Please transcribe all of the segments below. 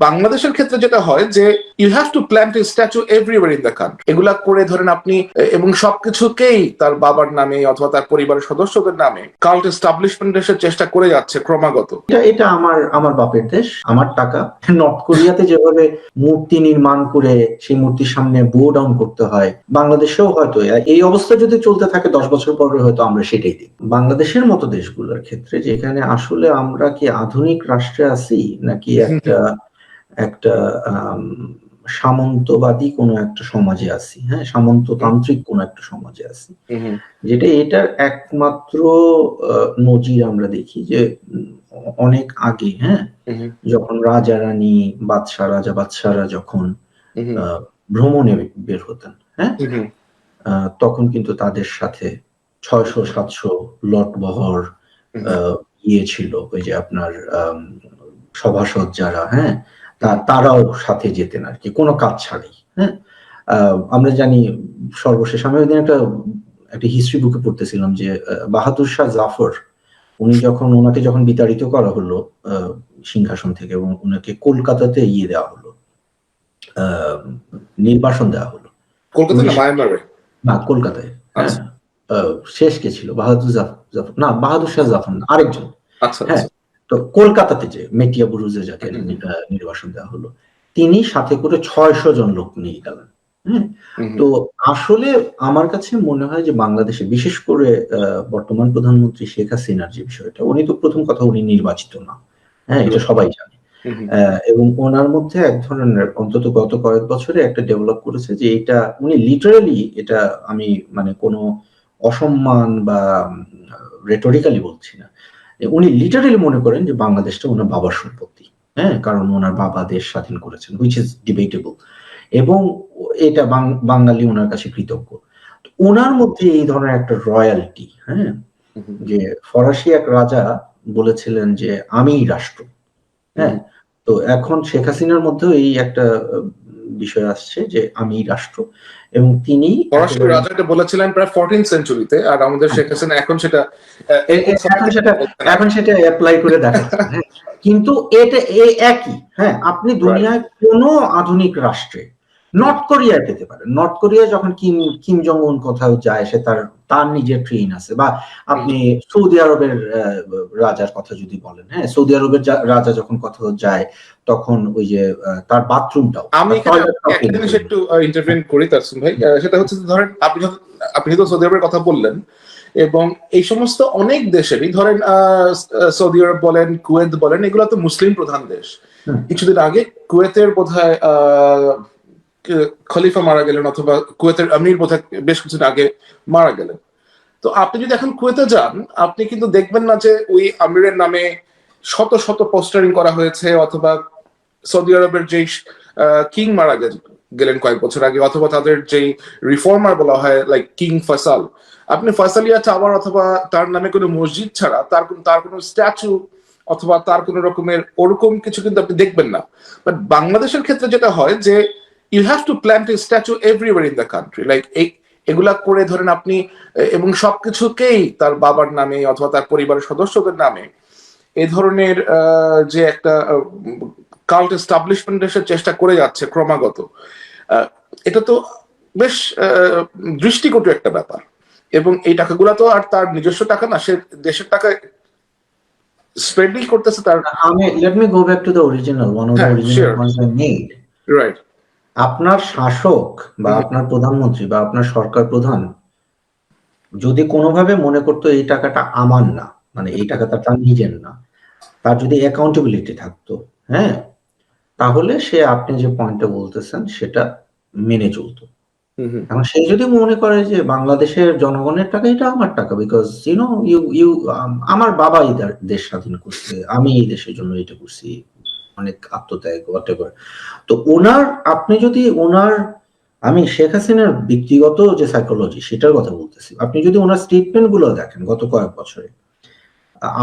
বাংলাদেশের ক্ষেত্রে যেটা হয় যে you have to plant statue everywhere in the country এগুলা করে ধরেন আপনি, এবং সবকিছুকেই তার বাবার নামে অথবা তার পরিবারের সদস্যদের নামে কাল্ট এস্টাবলিশমেন্টের চেষ্টা করে যাচ্ছে ক্রমাগত। এটা এটা আমার আমার বাপের দেশ, আমার টাকা। নর্থ কোরিয়াতে যেভাবে মূর্তি নির্মাণ করে সেই মূর্তির সামনে বো ডাউন করতে হয়, বাংলাদেশেও হয়তো, এই অবস্থা যদি চলতে থাকে, দশ বছর পরে হয়তো আমরা সেটাই দিই বাংলাদেশের মতো দেশগুলোর ক্ষেত্রে যেখানে আসলে আমরা কি আধুনিক রাষ্ট্রে আছি, নাকি একটা একটা সামন্তবাদী কোনো একটা সমাজে আছি হ্যাঁ? সামন্ততান্ত্রিক কোনো একটা সমাজে আছি। যেটা এটার একমাত্র নজির আমরা দেখি যে অনেক আগে হ্যাঁ? যখন রাজা রানী বাদশাহ রাজা বাদশাহরা যখন ভ্রমণে বের হতেন হ্যাঁ? আহ, তখন কিন্তু তাদের সাথে ছয়শো সাতশো লট বহর আহ, ইয়ে ছিল ওই যে আপনার সভাসদ যারা হ্যাঁ? তারাও সাথে যেতেন আর কি কোনো কাজ ছাড়াই হ্যাঁ? আমরা জানি সর্বশেষ আমি ওইদিন একটা একটা হিস্ট্রি বুকে পড়তেছিলাম যে বাহাদুর শাহ জাফর উনি যখন ওনাকে যখন বিতাড়িত করা হলো সিংহাসন থেকে এবং ওনাকে কলকাতাতে ইয়ে দেওয়া হলো আহ, নির্বাসন দেওয়া হলো। না কলকাতায় হ্যাঁ। আচ্ছা। আহ, শেষ কে ছিল? বাহাদুর জাফর জাফর না বাহাদুর শাহ জাফর না আরেকজন। আচ্ছা হ্যাঁ আচ্ছা। তো কলকাতাতে যে মেটিয়া বুরুজে যাকে। নির্বাসন দেওয়া হলো তিনি সাথে করে ছয়শো জন লোক নিয়ে গেলেন হ্যাঁ? তো আসলে আমার কাছে মনে হয় যে বাংলাদেশে বিশেষ করে বর্তমান প্রধানমন্ত্রী শেখ হাসিনার যে বিষয়টা উনি তো প্রথম কথা উনি নির্বাচিত না হ্যাঁ? এটা সবাই জানে। এবং ওনার মধ্যে এক ধরনের অন্তত গত কয়েক বছরে একটা ডেভেলপ করেছে যে এটা উনি লিটারালি এটা আমি মানে কোনো অসম্মান বা রেটোরিক্যালি বলছি না উনি লিটারালি মনে করেন যে বাংলাদেশটা ওনার বাবার সম্পত্তি। হ্যাঁ কারণ ওনার বাবা দেশ স্বাধীন করেছেন হুইচ ইজ ডিবেটেবল এবং এটা বাঙালি ওনার কাছে কৃতজ্ঞ। ওনার মধ্যে এই ধরনের একটা রয়্যালটি হ্যাঁ যে ফরাসি এক রাজা বলেছিলেন যে আমিই রাষ্ট্র। হ্যাঁ তো এখন শেখ হাসিনার মধ্যেও এই একটা বিষয় আসছে যে আমি রাষ্ট্র। এবং তিনি ফরাসি একেবারে- রাজা এটা বলেছিলেন প্রায় ফোরটিন সেঞ্চুরিতে আর আমাদের শেখ হাসিনা এখন সেটা এখন সেটা এখন সেটা অ্যাপ্লাই করে দেখাচ্ছে হ্যাঁ। কিন্তু এটা এ একই হ্যাঁ আপনি দুনিয়ায় কোনো আধুনিক রাষ্ট্রে নর্থ কোরিয়ায় পেতে পারেন নর্থ কোরিয়া যখন কিম কিম জং উন কোথাও যায় সে তার তার নিজের ট্রেন আছে। বা আপনি সৌদি আরবের রাজার কথা যদি বলেন হ্যাঁ? সৌদি আরবের রাজা যখন কোথাও যায় তখন ওই যে তার বাথরুমটাও আমি একটা ইন্টারভিউ করি তারসুন ভাই। সেটা হচ্ছে ধরেন আপনি যখন- আপনি তো সৌদি আরবের কথা বললেন এবং এই সমস্ত অনেক দেশেরই ধরেন আহ, সৌদি আরব বলেন কুয়েত বলেন এগুলো তো মুসলিম প্রধান দেশ। কিছুদিন আগে কুয়েতের বোধহয় আহ, ক- খলিফা মারা গেলেন অথবা কুয়েতের আমির বোধহয় বেশ কিছুদিন আগে মারা গেলেন। তো আপনি যদি এখন কুয়েতে যান, আপনি কিন্তু দেখবেন না যে ওই আমিরের নামে শত শত পোস্টারিং করা হয়েছে অথবা সৌদি আরবের যেই কিং মারা গে- গেলেন কয়েক বছর আগে অথবা তাদের যেই রিফর্মার বলা হয় লাইক কিং ফসাল আপনি ফসালিয়া টাওয়ার অথবা তার নামে কোনো মসজিদ ছাড়া তার কোন, তার কোনো স্ট্যাচু অথবা তার কোনো রকমের ওরকম কিছু কিন্তু আপনি দেখবেন না। বাট বাংলাদেশের ক্ষেত্রে যেটা হয় যে you have to plant a statue everywhere in the country like এই এগুলা করে ধরেন আপনি এবং সবকিছুকেই তার বাবার নামে অথবা তার পরিবারের সদস্যদের নামে এ ধরনের যে একটা কাল্ট এস্টাবলিশমেন্টের চেষ্টা করে যাচ্ছে ক্রমাগত এটা তো বেশ দৃষ্টিকটু একটা ব্যাপার। এবং এই টাকাগুলো তো আর তার নিজস্ব টাকা না সে দেশের টাকা স্পেন্ডিং করতেছে তার আমি let me go back to the original one of the original. Once I made right আপনার শাসক বা আপনার প্রধানমন্ত্রী বা আপনার সরকার প্রধান যদি কোনোভাবে মনে করতো এই টাকাটা আমার না মানে এই টাকাটা তার নিজের না তার যদি অ্যাকাউন্টেবিলিটি থাকতো হ্যাঁ তাহলে সে আপনি যে পয়েন্টটা বলতেছেন সেটা মেনে চলতো। সে যদি মনে করে যে বাংলাদেশের জনগণের টাকা এটা আমার টাকা বিকজ ইউনো ইউ ইউ আমার বাবা এই দেশ স্বাধীন করছে আমি এই দেশের জন্য এটা করছি। অনেক আত্মত্যাগ হোয়াটেভার তো ওনার, আপনি যদি ওনার, আমি শেখ হাসিনার ব্যক্তিগত যে সাইকোলজি সেটার কথা বলতেছি। আপনি যদি ওনার স্টেটমেন্টগুলো দেখেন গত কয়েক বছরে,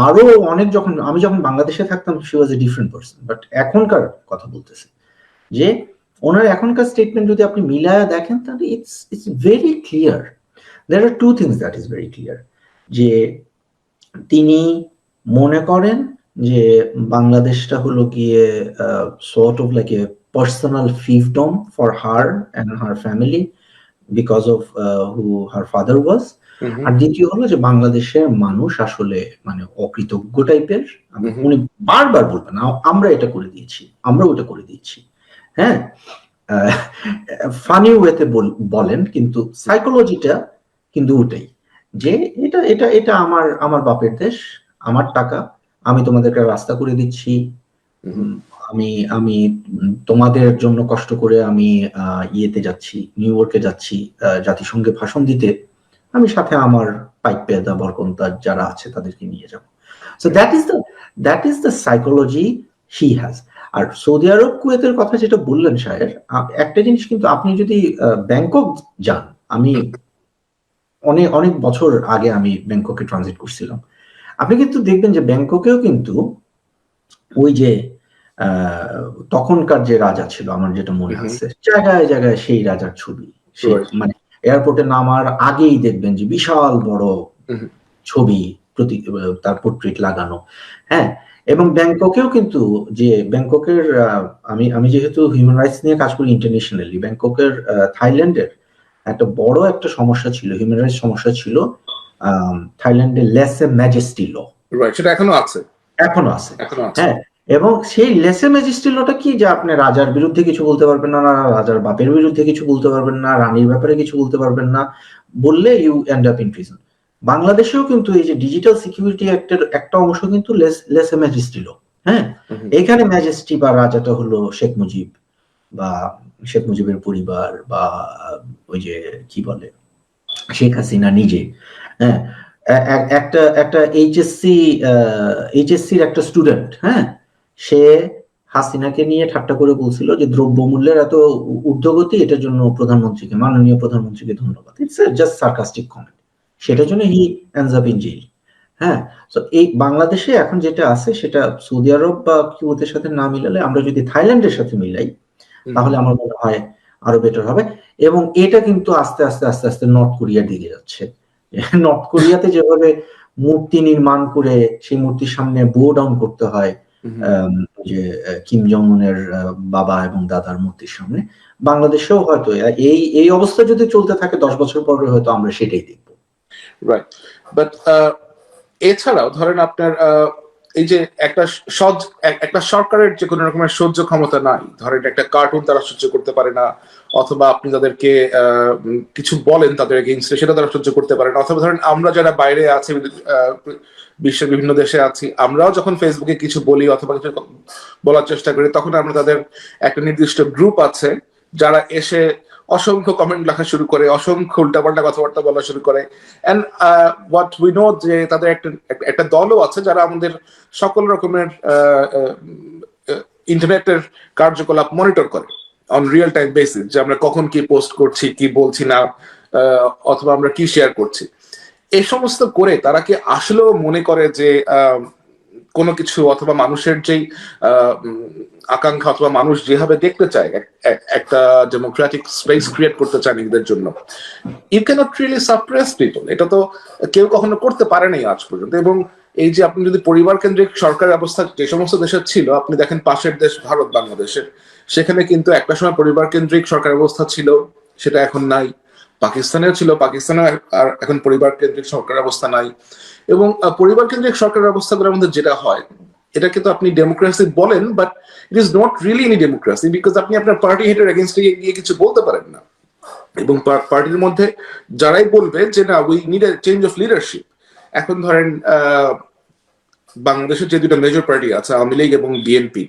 আরও অনেক যখন, আমি যখন বাংলাদেশে থাকতাম she was a different person but এখনকার কথা বলতেছি, যে ওনার এখনকার স্টেটমেন্ট যদি আপনি মিলায়া দেখেন, তাহলে it's it's very clear there are two things that is very clear যে তিনি মনে করেন যে বাংলাদেশটা হলো গিয়ে sort of like a personal fiefdom for her and her family because of who her father was আর দ্বিতীয় হলো যে বাংলাদেশের মানুষ আসলে মানে অকৃতজ্ঞ টাইপের আমি উনি বারবার বলবেন "আ- আমরা এটা করে দিয়েছি আমরা ওটা করে দিয়েছি হ্যাঁ? ফানি ওয়েতে বলেন কিন্তু সাইকোলজিটা কিন্তু ওটাই যে এটা এটা এটা আমার আমার বাপের দেশ আমার টাকা আমি তোমাদেরকে রাস্তা করে দিচ্ছি। আমি আমি তোমাদের জন্য কষ্ট করে আমি ইয়েতে যাচ্ছি নিউ ইয়র্কে যাচ্ছি জাতিসংঘে ভাষণ দিতে। আমি সাথে আমার পাইপ পেদা বরকন্তা যারা আছে তাদেরকে নিয়ে যাব। So that is the that is the psychology he has R Saudi আরব কুয়েতের কথা যেটা বললেন আপ- একটা জিনিস কিন্তু আপনি যদি ব্যাংকক যান আমি অনেক অনেক বছর আগে আমি ব্যাংককে ট্রানজিট করছিলাম। আপনি কিন্তু দেখবেন যে ব্যাংককেও কিন্তু ওই যে আহ, তখনকার যে রাজা ছিল আমার যেটা মনে আছে জায়গায় জায়গায় সেই রাজার ছবি। মানে এয়ারপোর্টে নামার আগেই দেখবেন যে বিশাল বড় ছবি প্রতি তার পোর্ট্রেট লাগানো। হ্যাঁ? এবং ব্যাংককেও কিন্তু যে ব্যাংককের আহ, আমি আমি যেহেতু হিউম্যান রাইটস নিয়ে কাজ করি ইন্টারন্যাশনালি ব্যাংককের থাইল্যান্ডের একটা বড় একটা সমস্যা ছিল হিউম্যান রাইটস সমস্যা ছিল থাইল্যান্ডে লেসে ম্যাজেস্টি ল। রাইট সেটা এখনও আছে। এখনও আছে। এখনও আছে। হ্যাঁ এবং সেই লেসে ম্যাজিস্ট্রিলটা কি? যে আপনি রাজার বিরুদ্ধে কিছু বলতে পারবেন না না রাজার বাপের বিরুদ্ধে কিছু বলতে পারবেন না রানীর ব্যাপারে কিছু বলতে পারবেন না বললে you end up in prison বাংলাদেশেও কিন্তু এই যে ডিজিটাল সিকিউরিটি অ্যাক্টের একটা অংশ কিন্তু লেসে ম্যাজিস্ট্রিল হ্যাঁ এখানে ম্যাজেস্ট্রি বা রাজাটা হলো শেখ মুজিব বা শেখ মুজিবের পরিবার বা ওই যে কি বলে শেখ হাসিনা নিজে। হ্যাঁ একটা একটা এইচএসসি এইচএসসির একটা স্টুডেন্ট হ্যাঁ সে হাসিনাকে নিয়ে ঠাট্টা করে বলছিল যে দ্রব্যমূল্যের এত ঊর্ধ্বগতি এটার জন্য প্রধানমন্ত্রীকে মাননীয় প্রধানমন্ত্রীকে ধন্যবাদ। ইটস জাস্ট সার্কাস্টিক কমেন্ট সেটার জন্য he ends up in jail হ্যাঁ। তো এই বাংলাদেশে এখন যেটা আছে সেটা সৌদি আরব বা কিউতের সাথে না মিলালে আমরা যদি থাইল্যান্ডের সাথে মিলাই তাহলে আমার মনে হয় আরও বেটার হবে। এবং এটা কিন্তু আস্তে আস্তে আস্তে আস্তে নর্থ কোরিয়ার দিকে যাচ্ছে। নর্থ কোরিয়াতে যেভাবে মূর্তি নির্মাণ করে সেই মূর্তির সামনে বো ডাউন করতে হয় যে কিম জংনের বাবা এবং দাদার মূর্তির সামনে বাংলাদেশেও হয়তো এই এই অবস্থা যদি চলতে থাকে দশ বছর পরে হয়তো আমরা সেটাই দেখব। রাইট বাট এছাড়াও ধরেন আপনার আহ, এই যে একটা সহজ একটা সরকারের যে কোনো রকমের সহ্য ক্ষমতা নাই, ধরেন একটা কার্টুন তারা সহ্য করতে পারে না, অথবা আপনি তাদেরকে কিছু বলেন তাদের এগেইনস্টে সেটা তারা সহ্য করতে পারে না, অথবা ধরেন আমরা যারা বাইরে আছি বিশ্বের বিভিন্ন দেশে আছি, আমরাও যখন ফেসবুকে কিছু বলি অথবা কিছু বলার চেষ্টা করি, তখন আমরা তাদের একটা নির্দিষ্ট গ্রুপ আছে, যারা এসে অসংখ্য কমেন্ট লেখা শুরু করে অসংখ্য উল্টাপাল্টা কথাবার্তা বলা শুরু করে। অ্যান্ড হোয়াট উই নো যে তাদের একটা একটা- দলও আছে যারা আমাদের সকল রকমের ইন্টারনেটের কার্যকলাপ মনিটর করে অন রিয়েল টাইম বেসিস যে আমরা কখন কি পোস্ট করছি কি বলছি না অথবা আমরা কি শেয়ার করছি। এই সমস্ত করে তারা কি আসলেও মনে করে যে আহ, কোনো কিছু অথবা মানুষের যেই আকাঙ্ক্ষা অথবা মানুষ যেভাবে দেখতে চায়, এক- এক- একটা ডেমোক্রেটিক স্পেস ক্রিয়েট করতে চায় নিজেদের জন্য you can't really suppress people এটা তো কেউ কখনো করতে পারে নাই আজ পর্যন্ত। এবং এই যে আপনি যদি পরিবার কেন্দ্রিক সরকার ব্যবস্থা যে সমস্ত দেশের ছিল, আপনি দেখেন পাশের দেশ ভারত, বাংলাদেশের, সেখানে কিন্তু একটা সময় পরিবার কেন্দ্রিক সরকার ব্যবস্থা ছিল, সেটা এখন নাই। পাকিস্তানেও ছিল, পাকিস্তানেও আর এখন পরিবার কেন্দ্রিক সরকার ব্যবস্থা নাই। এবং পরিবার কেন্দ্রিক সরকার ব্যবস্থাগুলোর মধ্যে যেটা হয় এটা কিন্তু আপনি ডেমোক্রেসি বলেন but it is not really any democracy because আপনি আপনার পার্টি হেডের এগেনস্টে গিয়ে কিছু বলতে পারেন না। এবং পার্টির মধ্যে যারাই বলবে যে, না we need change of leadership এখন ধরেন বাংলাদেশের যে দুটো মেজর পার্টি আছে, আওয়ামী লীগ এবং বিএনপি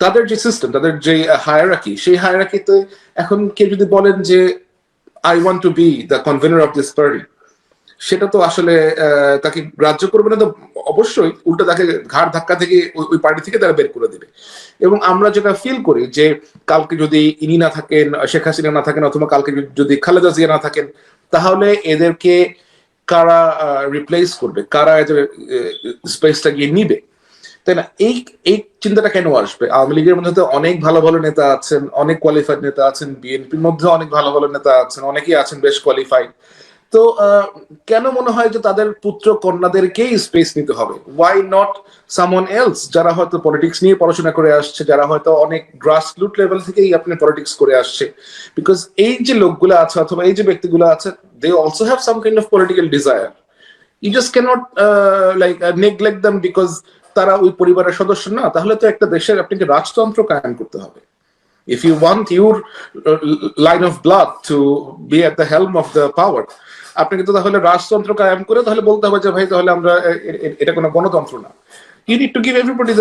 তাদের যে সিস্টেম তাদের যে হায়ারাকি সেই হায়ারাকিতে এখন কেউ যদি বলেন যে I want to be the convener of this party সেটা তো আসলে আহ, তাকে গ্রাহ্য করবে না তো অবশ্যই উল্টো তাকে ঘাড় ধাক্কা থেকে ওই- পার্টি থেকে তারা বের করে দেবে। এবং আমরা যেটা ফিল করি যে কালকে যদি ইনি না থাকেন শেখ হাসিনা না থাকেন অথবা কালকে যদি খালেদা জিয়া না থাকেন তাহলে এদেরকে কারা রিপ্লেস করবে? কারা এদের স্পেসটা গিয়ে নিবে? তাই না? এই এই চিন্তাটা কেন আসবে? আওয়ামী লীগের মধ্যে অনেক ভালো ভালো নেতা আছেন, অনেক কোয়ালিফাইড নেতা আছেন, বিএনপির মধ্যে অনেক ভালো ভালো নেতা আছেন, অনেকেই আছেন বেশ কোয়ালিফাইড তো কেন মনে হয় যে তাদের পুত্র কন্যাদেরকেই স্পেস নিতে হবে? ওয়াই নট সামন এলস যারা হয়তো পলিটিক্স নিয়ে পড়াশোনা করে আসছে, যারা হয়তো অনেক গ্রাস রুট লেভেল থেকেই আপনি পলিটিক্স করে আসছে। বিকজ এই যে লোকগুলো আছে অথবা এই যে ব্যক্তিগুলো আছে they also have some kind of political desire you just can't like neglect them because তারা ওই পরিবারের সদস্য না তাহলে তো একটা দেশের আপনাকে রাজতন্ত্র কায়েম করতে হবে। You want your uh, line of blood to be at the helm of the power আপনাকে তো তাহলে রাজতন্ত্র কায়েম করে তাহলে বলতে হবে যে ভাই তাহলে আমরা এটা কোনো গণতন্ত্র না। You need to give everybody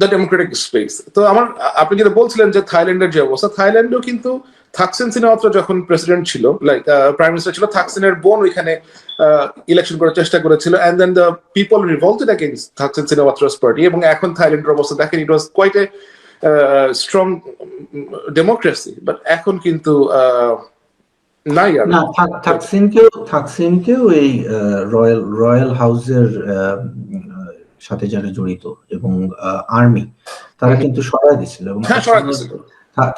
the democratic space তো আমার আপনি যেটা বলছিলেন যে থাইল্যান্ডের যে অবস্থা থাইল্যান্ডেও কিন্তু থাকসিন সিনাওয়াত্রা যখন প্রেসিডেন্ট ছিল লাইক প্রাইম মিনিস্টার ছিল থাকসিনের বোন ওইখানে ইলেকশন করার চেষ্টা করেছিল and then the people revolted against Thaksin Shinawatra's party এবং এখন থাইল্যান্ডের অবস্থা দেখেন it was quite a strong democracy but এখন কিন্তু আহ, নাই আর থাকসিনকেও থাকসিনকেও এই রয়্যাল রয়্যাল হাউসের সাথে যারা জড়িত এবং আর্মি তারা কিন্তু সরাই দিছিল এবং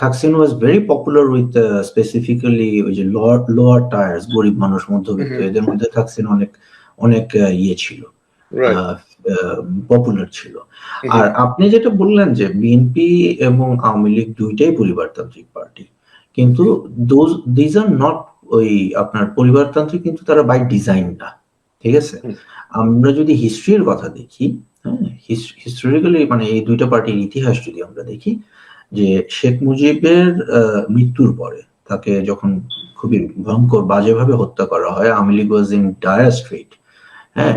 Thaksin was very popular with specifically ওই যে লোয়ার টায়ার্স গরিব মানুষ মধ্যবিত্ত এদের মধ্যে থাকসিন অনেক অনেক ইয়ে ছিল। পপুলার ছিল। আর আপনি যেটা বললেন যে বিএনপি এবং আওয়ামী লীগ দুইটাই পরিবারতান্ত্রিক পার্টি কিন্তু দোজ দিজ আর নট ওই আপনার পরিবারতান্ত্রিক কিন্তু তারা বাই ডিজাইন না। ঠিক আছে? আমরা যদি হিস্ট্রির কথা দেখি হ্যাঁ হিস্টোরিক্যালি মানে এই দুইটা পার্টির ইতিহাস যদি আমরা দেখি যে শেখ মুজিবের মৃত্যুর পরে তাকে যখন খুবই ভয়ঙ্কর বাজেভাবে হত্যা করা হয়, Awami League was in dire straits হ্যাঁ?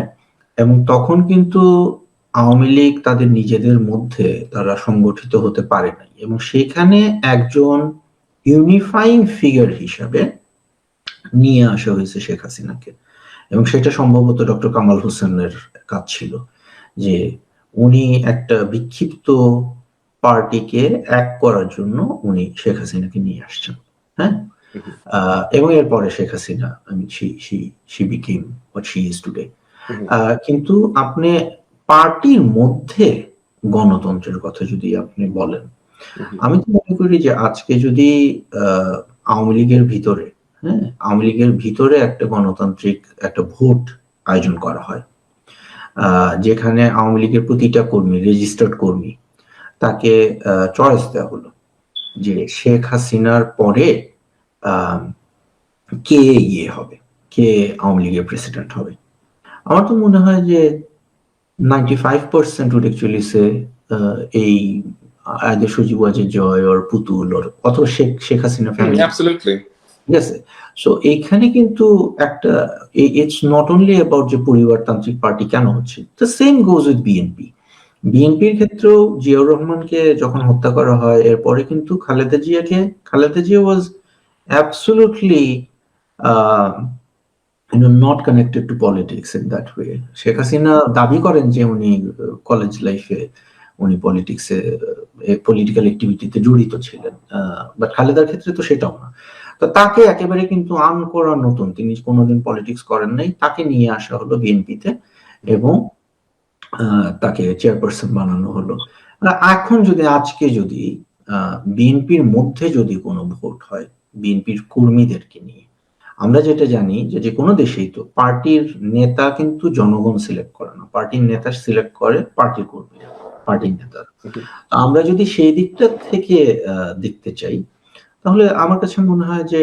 এবং তখন কিন্তু আওয়ামী লীগ তাদের নিজেদের মধ্যে তারা সংগঠিত হতে পারে নাই। এবং সেখানে একজন ইউনিফাইং ফিগার হিসাবে নিয়ে আসা হয়েছে শেখ হাসিনাকে। এবং সেটা সম্ভবত ডক্টর কামাল হোসেনের কাজ ছিল যে উনি একটা বিক্ষিপ্ত পার্টিকে এক করার জন্য উনি শেখ হাসিনাকে নিয়ে আসছেন হ্যাঁ? এবং এরপরে শেখ হাসিনা আমি she became she is today কিন্তু আপনি পার্টির মধ্যে গণতন্ত্রের কথা যদি আপনি বলেন আমি তো মনে করি যে আজকে যদি আহ, আওয়ামী লীগের ভিতরে হ্যাঁ আওয়ামী লীগের ভিতরে একটা গণতান্ত্রিক একটা ভোট আয়োজন করা হয় আহ, যেখানে আওয়ামী লীগের প্রতিটা কর্মী রেজিস্টার্ড কর্মী তাকে চয়েস দেওয়া হলো যে শেখ হাসিনার পরে কে ইয়ে হবে কে আওয়ামী লীগের প্রেসিডেন্ট হবে। আমার তো মনে হয় যে ninety five percent would actually say এই আয়দের সজীব ওয়াজের জয় ওর পুতুল ওর অথবা শেখ শেখ হাসিনা ফ্যামিলি ঠিক আছে সো এইখানে কিন্তু একটা ইটস নট অনলি অ্যাবাউট যে পরিবারতান্ত্রিক পার্টি কেন হচ্ছে the same goes with BNP বিএনপির ক্ষেত্রেও জিয়াউর রহমানকে যখন হত্যা করা হয়, এরপরে কিন্তু খালেদা জিয়াকে, Khaleda Zia was absolutely not connected to politics in that way Sheikh Hasina দাবি করেন যে উনি কলেজ লাইফে উনি পলিটিক্সে পলিটিক্যাল অ্যাক্টিভিটিতে জড়িত ছিলেন। বাট খালেদার ক্ষেত্রে তো সেটাও না। তো তাকে একেবারে কিন্তু আন করা নতুন। তিনি কোনোদিন পলিটিক্স করেন নাই। তাকে নিয়ে আসা হলো বিএনপিতে এবং তাকে চেয়ারপারসন বানানো হলো। এখন যদি আজকে যদি বিএনপির মধ্যে যদি কোনো ভোট হয় বিএনপির কর্মীদেরকে নিয়ে আমরা যেটা জানি যে যে কোনো দেশেই তো পার্টির নেতা কিন্তু জনগণ সিলেক্ট করে না। পার্টির নেতা সিলেক্ট করে পার্টির কর্মীরা পার্টির নেতা তো আমরা যদি সেই দিকটা থেকে আহ, দেখতে চাই তাহলে আমার কাছে মনে হয় যে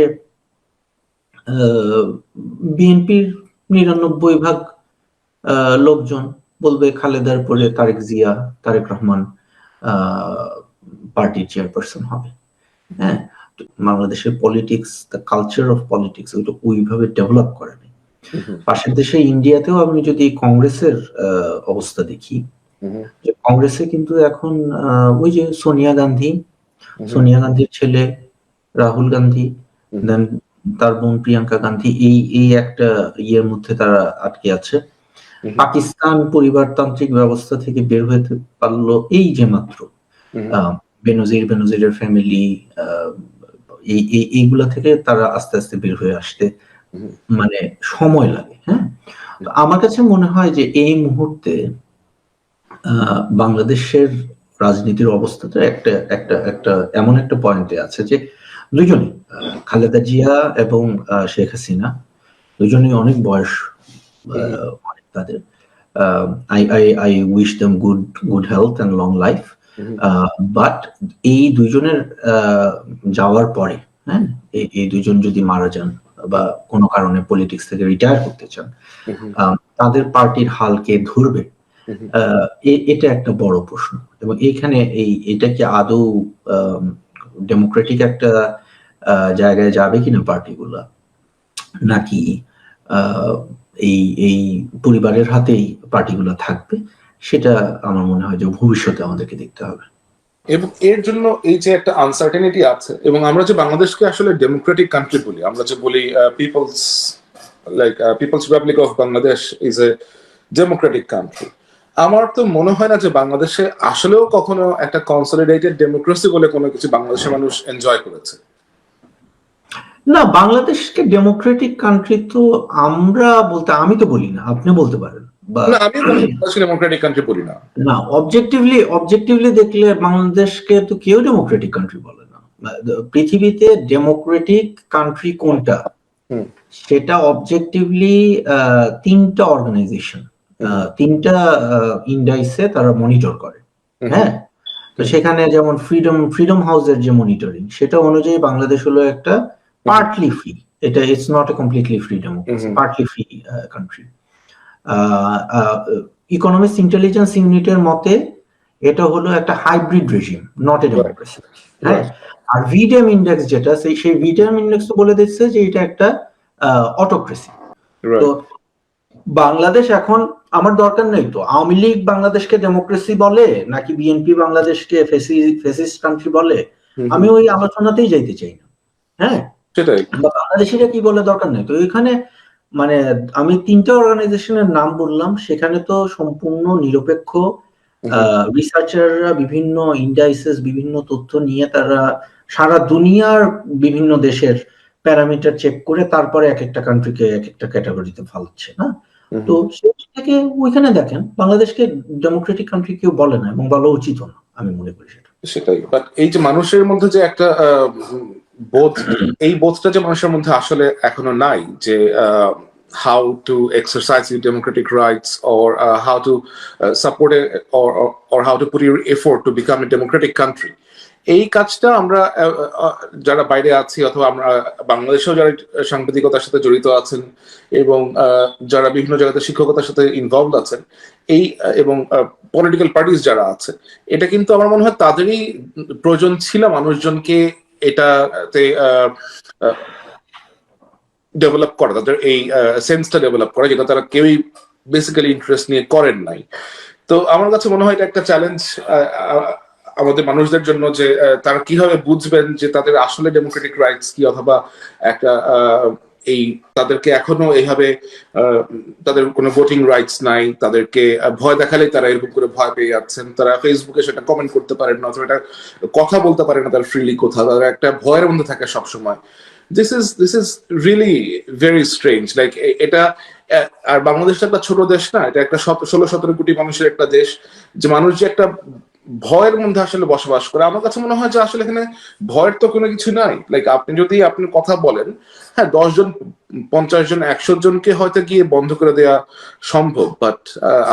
বিএনপির নিরানব্বই ভাগ আহ, লোকজন বলবে খালেদার পরে তারেক জিয়া তারেক রহমান পার্টির চেয়ারপারসন হবে। হ্যাঁ? বাংলাদেশের politics the culture of politics ওইটা ওইভাবে ডেভেলপ করে নাই। পাশের দেশে ইন্ডিয়াতেও আমি যদি কংগ্রেসের অবস্থা দেখি যে কংগ্রেসে কিন্তু এখন ওই যে সোনিয়া গান্ধী সোনিয়া গান্ধীর ছেলে রাহুল গান্ধী দেন তার বোন প্রিয়াঙ্কা গান্ধী এই এই একটা ইয়ের মধ্যে তারা আটকে আছে। পাকিস্তান পরিবারতান্ত্রিক ব্যবস্থা থেকে বের হতে পারল এই যে মাত্র বেনজির বেনজিরের ফ্যামিলি এই এই- এইগুলা থেকে তারা আস্তে আস্তে বের হয়ে আসতে মানে সময় লাগে হ্যাঁ? আমার কাছে মনে হয় যে এই মুহূর্তে বাংলাদেশের রাজনীতির অবস্থাটা একটা একটা একটা এমন একটা পয়েন্টে আছে যে দুজনে খালেদা জিয়া এবং শেখ হাসিনা দুজনেই অনেক বয়স তাদের। I I I wish them good good health and long life. But এই দুইজনের আহ, যাওয়ার পরে হ্যাঁ এই- দুইজন যদি মারা যান বা কোনো কারণে পলিটিক্স থেকে রিটায়ার করতে চান হুম, আহ, তাদের পার্টির হাল কে ধরবে আহ, এ- এটা একটা বড় প্রশ্ন। এবং এইখানে এই এটা কি আদৌ ডেমোক্রেটিক একটা আহ, জায়গায় যাবে কিনা পার্টিগুলা নাকি আহ, এই এই পরিবারের হাতেই পার্টিগুলো থাকবে, সেটা আমার মনে হয় যে ভবিষ্যতে আমাদেরকে দেখতে হবে। এবং এর জন্য এই যে একটা আনসার্টেনিটি আছে, এবং আমরা যে বাংলাদেশকে আসলে ডেমোক্রেটিক কান্ট্রি বলি, আমরা যে বলি people's like people's republic of Bangladesh is a democratic country আমার তো মনে হয় না যে বাংলাদেশে আসলেও কখনো একটা কনসলিডেটেড ডেমোক্রেসি বলে কোনো কিছু বাংলাদেশের মানুষ এনজয় করেছে। না বাংলাদেশকে ডেমোক্রেটিক কান্ট্রি তো আমরা বলতে আমি তো বলি না আপনি বলতে পারেন। না আমি ডেমোক্রেটিক কান্ট্রি বলি না। না অবজেক্টিভলি অবজেক্টিভলি দেখলে বাংলাদেশকে তো কেউ ডেমোক্রেটিক কান্ট্রি বলে না। পৃথিবীতে ডেমোক্রেটিক কান্ট্রি কোনটা? সেটা অবজেক্টিভলি তিনটা অর্গানাইজেশন তিনটা ইন্ডাইসে তারা মনিটর করে। হ্যাঁ? তো সেখানে যেমন ফ্রিডম ফ্রিডম হাউসের যে মনিটরিং সেটা অনুযায়ী বাংলাদেশ হলো একটা পার্টলি ফ্রি এটা it's not a completely free democracy. Partly free country economics intelligence ইউনিটের মতে এটা হলো একটা hybrid regime not a democracy হ্যাঁ আর ভিডিএম ইন্ডেক্স যেটা সেই সেই ভিডিএম ইন্ডেক্স তো বলে দিচ্ছে যে এটা একটা অটোক্রেসি Right. তো বাংলাদেশ এখন আমার দরকার নেই তো আওয়ামী লীগ বাংলাদেশকে ডেমোক্রেসি বলে নাকি বিএনপি বাংলাদেশকে ফেসিস্ট কান্ট্রি বলে? আমি ওই আলোচনাতেই যাইতে চাই না হ্যাঁ? সেটাই। বাংলাদেশিরা কি বলে দরকার নেই? তো এখানে মানে আমি তিনটা অর্গানাইজেশনের নাম বললাম সেখানে তো সম্পূর্ণ নিরপেক্ষ রিসার্চাররা বিভিন্ন ইন্ডাইসেস বিভিন্ন তথ্য নিয়ে তারা সারা দুনিয়ার বিভিন্ন দেশের প্যারামিটার চেক করে তারপরে এক একটা কান্ট্রিকে এক একটা ক্যাটাগরিতে ফালাচ্ছে না? তো সেই থেকে ওইখানে দেখেন বাংলাদেশকে ডেমোক্রেটিক কান্ট্রি কেউ বলে না এবং বলা উচিত না আমি মনে করি সেটা। সেটাই। বাট এই যে মানুষের মধ্যে যে একটা বোধ এই বোধটা যে মানুষের মধ্যে আসলে এখনও নাই যে how to exercise your democratic rights or how to support or how to put your effort to become a democratic country এই কাজটা আমরা যারা বাইরে আছি অথবা আমরা বাংলাদেশেও যারা সাংবাদিকতার সাথে জড়িত আছেন এবং যারা বিভিন্ন জায়গাতে শিক্ষকতার সাথে ইনভলভ আছেন, এই এবং পলিটিক্যাল পার্টিস যারা আছে, এটা কিন্তু আমার মনে হয় তাদেরই প্রয়োজন ছিল মানুষজনকে এটাতে ডেভেলপ করা, তাদের এই সেন্সটা ডেভেলপ করা যেটা তারা কেউই বেসিক্যালি ইন্টারেস্ট নিয়ে করেন নাই। তো আমার কাছে মনে হয় এটা একটা চ্যালেঞ্জ আমাদের মানুষদের জন্য যে তারা কীভাবে বুঝবেন যে তাদের আসলে ডেমোক্রেটিক রাইটস কি অথবা একটা এই তাদেরকে এখনও এইভাবে তাদের কোনো ভোটিং রাইটস নাই, তাদেরকে ভয় দেখালে তারা এরকম করে ভয় পেয়ে যাচ্ছেন। তারা ফেসবুকে সেটা কমেন্ট করতে পারেন না, অথবা কথা বলতে পারে না তারা ফ্রিলি কোথাও। তারা একটা ভয়ের মধ্যে থাকে সবসময়। This is this is really very strange like এটা আর বাংলাদেশ তো একটা ছোট দেশ না, এটা একটা ষোলো, সতেরো কোটি মানুষের একটা দেশ। যে মানুষ যে একটা ভয়ের মধ্যে আসলে বসবাস করে। আমার কাছে মনে হয় যে আসলে এখানে ভয়ের তো কোনো কিছু নাই। লাইক আপনি যদি আপনি কথা বলেন হ্যাঁ দশ জন পঞ্চাশ জন, একশো জনকে হয়তো গিয়ে বন্ধ করে দেওয়া সম্ভব। বাট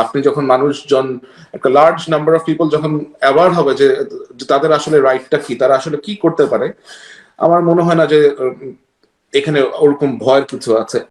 আপনি যখন মানুষজন, একটা লার্জ নাম্বার অফ পিপল যখন অ্যাওয়ার হবে যে তাদের আসলে রাইটটা কি, তারা আসলে কি করতে পারে, আমার মনে হয় না যে এখানে ওরকম ভয়ের কিছু আছে।